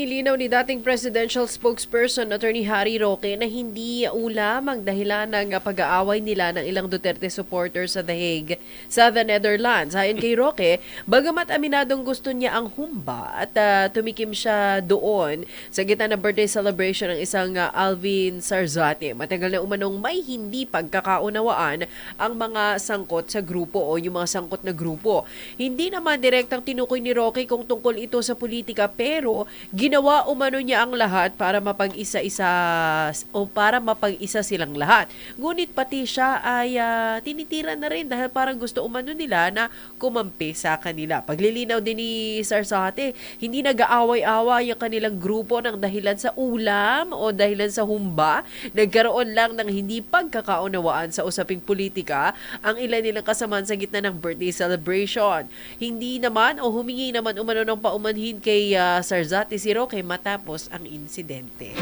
nilinaw ni dating presidential spokesperson Attorney Harry Roque na hindi ulam ang dahilan ng pag-aaway nila ng ilang Duterte supporters sa The Hague sa the Netherlands. Ayon kay Roque, bagamat aminadong gusto niya ang humba at ah, tumikim siya doon sa gitna ng birthday celebration ng isang ah, Alvin Sarzate. Matagal na umanong may hindi pagkakaunawaan ang mga sangkot sa grupo o yung mga sangkot na grupo. Hindi naman direktang tinukoy ni Roque kung tungkol ito sa politika pero ginawa umano niya ang lahat para mapag-isa-isa o para mapag-isa silang lahat. Ngunit pati siya ay ah, tinitira na rin dahil parang gusto umano nila na kumampi sa kanila. Paglilinaw din ni Sarsate, hindi nag-aaway-away ang kanilang grupo ng dahilan sa ulam o dahilan sa humba. Nagkaroon lang ng hindi pagkakaunawaan sa usaping politika ang ilan nilang kasamaan sa gitna ng birthday celebration. Hindi naman o humingi naman umano ng paumanhin kay ah, Sarzate si Roque matapos ang insidente.